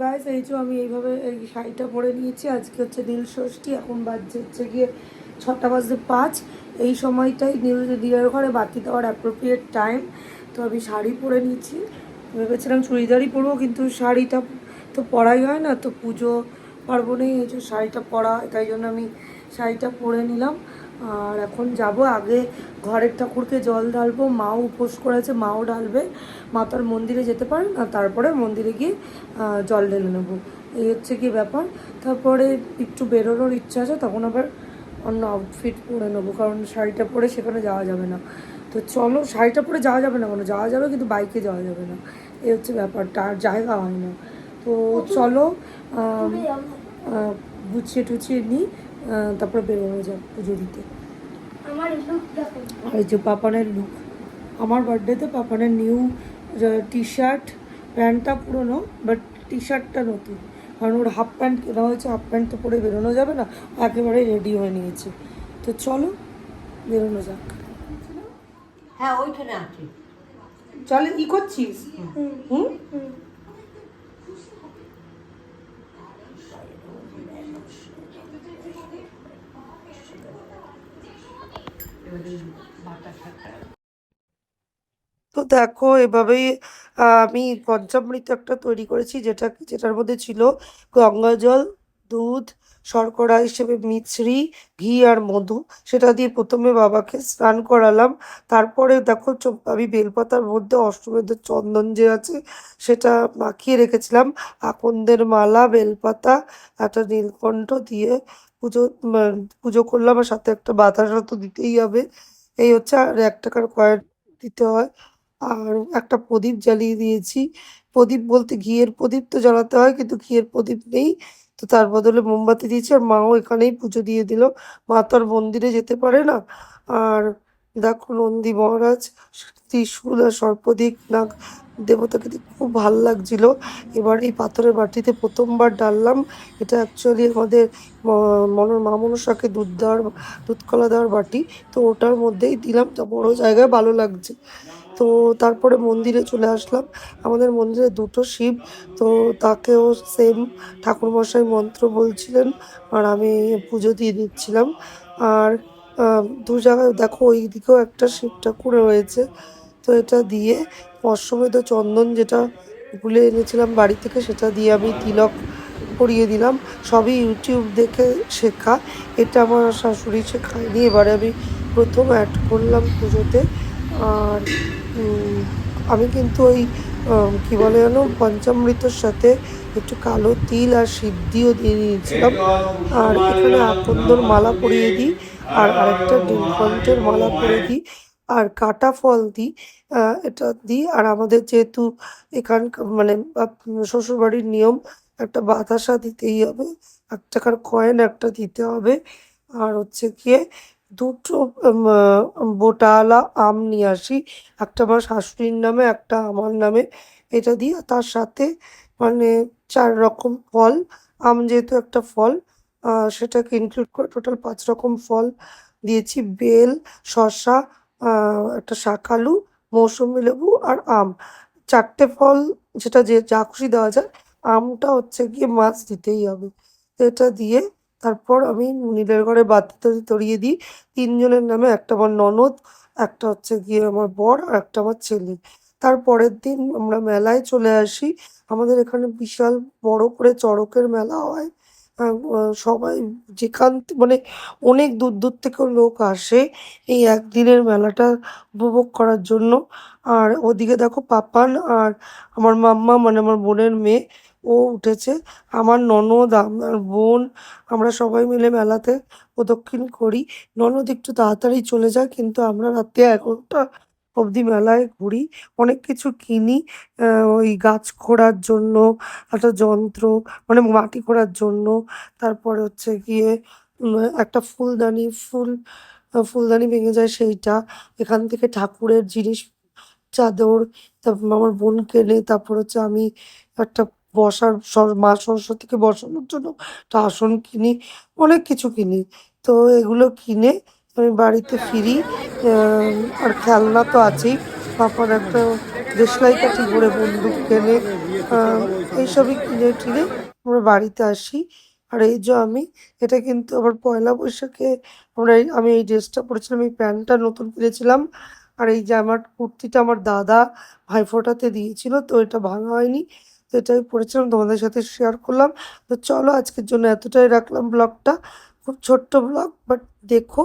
Guys, এই যে আমি এইভাবে এই শাড়িটা পরে নিয়েছি। আজকে হচ্ছে নীল ষষ্ঠী, এখন বাজছে হচ্ছে গিয়ে ছটা বাজতে পাঁচ। এই সময়টাই নীল দিয়ার ঘরে বাতি দেওয়ার অ্যাপ্রোপ্রিয়েট টাইম তো আমি শাড়ি পরে নিয়েছি। ভেবেছিলাম চুড়িদারই পরবো, কিন্তু শাড়িটা তো পরাই হয় না। তো পুজো পার্বণেই এই যে শাড়িটা পরা, তাই জন্য আমি শাড়িটা পরে নিলাম। আর এখন যাব আগে ঘরের ঠাকুরকে জল ঢালবো মাও উপোস করেছে মাও ঢালবে। মা তার মন্দিরে যেতে পারেন আর তারপরে মন্দিরে গিয়ে জল ঢেলে নেব। এই হচ্ছে কি ব্যাপার। তারপরে একটু বেরোনোর ইচ্ছা আছে তখন আবার অন্য আউটফিট পরে নেব কারণ শাড়িটা পরে সেখানে যাওয়া যাবে না। তো চলো শাড়িটা পরে যাওয়া যাবে না মানে যাওয়া যাবে কিন্তু বাইকে যাওয়া যাবে না। এই হচ্ছে ব্যাপারটা আর জায়গা হয় না। তো চলো গুছিয়ে টুছিয়ে নিই। তারপরে বেরোনো যাক পুজো দিতে আমার আর এই যে পাপানের লুক আমার বার্থডেতে পাপানের নিউ টি শার্ট প্যান্টটা পুরনো বাট টি শার্টটা নতুন। কারণ ওর হাফ প্যান্ট কেনা হয়েছে হাফ প্যান্ট তো পরে বেরোনো যাবে না একেবারে রেডি হয়ে নিয়েছে। তো চলো বেরোনো যাক। হ্যাঁ ওইখানে আছে। চলে ই করছিস? হুম। তো দেখো, এভাবেই আমি পঞ্চামৃত একটা তৈরি করেছি, যেটা, যেটার মধ্যে ছিল গঙ্গা জল, দুধ, শর্করা হিসেবে মিছরি, ঘি আর মধু। সেটা দিয়ে প্রথমে বাবাকে স্নান করালাম। তারপরে দেখো আমি বেলপাতার মধ্যে অশ্বমেধের চন্দন যে আছে, সেটা মাখিয়ে রেখেছিলাম। আকন্দের মালা, বেলপাতা, একটা নীলকণ্ঠ দিয়ে পুজো পুজো করলাম আর সাথে একটা বাতাসা তো দিতেই হবে। এই হচ্ছে আর এক টাকার কয়েন দিতে হয়। আর একটা প্রদীপ জ্বালিয়ে দিয়েছি। প্রদীপ বলতে ঘিয়ের প্রদীপ তো জ্বালাতে হয়, কিন্তু ঘিয়ের প্রদীপ নেই। তো তার বদলে মোমবাতি দিয়েছি আর মাও এখানেই পুজো দিয়ে দিল। মা তো আর মন্দিরে যেতে পারে না। আর দেখো নন্দী মহারাজ ত্রিশূল আর সর্পদিক নাগ দেবতাকে খুব ভালো লাগছিল। এবার এই পাথরের বাটিতে প্রথমবার ডাললাম। এটা অ্যাকচুয়ালি আমাদের মন মা মনসাকে দুধ দেওয়ার দুধ কলা দেওয়ার বাটি। তো ওটার মধ্যেই দিলাম। তো বড়ো জায়গায় ভালো লাগছে। তো তারপরে মন্দিরে চলে আসলাম। আমাদের মন্দিরে দুটো শিব। তো তাকেও সেম ঠাকুরমশাই মন্ত্র বলছিলেন। আর আমি পুজো দিয়ে দিচ্ছিলাম। আর দু জায়গায় দেখো ওই দিকেও একটা শিব ঠাকুর রয়েছে। তো এটা দিয়ে অশ্বমেধ চন্দন যেটা ভুলে এনেছিলাম বাড়ি থেকে, সেটা দিয়ে আমি তিলক পরিয়ে দিলাম। সবই ইউটিউব দেখে শেখা। এটা আমার শাশুড়ি শেখায়নি। এবারে আমি প্রথম অ্যাড করলাম পুজোতে। আর আমি কিন্তু ওই কি বলে যেন, পঞ্চামৃতর সাথে একটু কালো তিল আর সিদ্ধিও দিয়ে নিয়েছিলাম। আর এখানে আকন্দর মালা পরিয়ে দিই। আর আরেকটা নীলকণ্ঠের মালা পরিয়ে দিই। আর কাটা ফল দিই এটা দিই। আর আমাদের যেহেতু এখানকার মানে শ্বশুরবাড়ির নিয়ম, একটা বাতাসা দিতেই হবে এক টাকার কয়েন একটা দিতে হবে। আর হচ্ছে গিয়ে দুটো বোটাওয়ালা আম নিয়ে আসি। একটা আমার শাশুড়ির নামে, একটা আমার নামে। এটা দিয়ে তার সাথে মানে চার রকম ফল, আম যেহেতু একটা ফল সেটাকে ইনক্লুড করে টোটাল পাঁচ রকম ফল দিয়েছি। বেল, শসা একটা শাকালু মৌসুমি লেবু আর আম। চারটে ফল যেটা যে, যা খুশি দেওয়া যায়। আমটা হচ্ছে গিয়ে মাছ দিতেই হবে। এটা দিয়ে তারপর আমি নীলের ঘরে বাতি টাতি ধরিয়ে দিই। তিনজনের নামে একটা আমার ননদ, একটা হচ্ছে গিয়ে আমার বর আর একটা আমার ছেলে। তারপরের দিন আমরা মেলায় চলে আসি। আমাদের এখানে বিশাল বড় করে চড়কের মেলা হয়। সবাই যেখান মানে অনেক দূর দূর থেকেও লোক আসে এই একদিনের মেলাটা উপভোগ করার জন্য। আর ওদিকে দেখো পাপান আর আমার মাম্মা মানে আমার বোনের মেয়ে, ও উঠেছে। আমার ননদ, আমার বোন, আমরা সবাই মিলে মেলাতে প্রদক্ষিণ করি। ননদ একটু তাড়াতাড়ি চলে যায়, কিন্তু আমরা রাতে এগারোটা অবধি মেলায় ঘুরি। অনেক কিছু কিনি ওই গাছ খোঁড়ার জন্য, একটা যন্ত্র মানে মাটি খোঁড়ার জন্য। তারপরে হচ্ছে গিয়ে একটা ফুলদানি, ফুল ফুলদানি ভেঙে যায় সেইটা। এখান থেকে ঠাকুরের জিনিস, চাদর তারপর আমার বোন কেনে তারপর হচ্ছে আমি একটা বসার, সর- মা সরস্বতীকে বসানোর জন্য একটা আসন কিনি, অনেক কিছু কিনি। তো এগুলো কিনে আমি বাড়িতে ফিরি। আর খেলনা তো আছেই। পাপার একটা দেশলাই কাঠি করে বন্দুক কেনে এইসবই কিনে টিনে আমরা বাড়িতে আসি। আর এই যে আমি, এটা কিন্তু আবার পয়লা বৈশাখে আমরা আমি এই ড্রেসটা পরেছিলাম, এই প্যান্টটা নতুন কিনেছিলাম। আর এই যে আমার কুর্তিটা আমার দাদা ভাইফোঁটাতে দিয়েছিল, তো এটা ভাঙা হয়নি, তো এটাই পরেছিলাম, তোমাদের সাথে শেয়ার করলাম। তো চলো আজকের জন্য এতটাই রাখলাম ব্লগটা খুব ছোট্ট ব্লগ বাট দেখো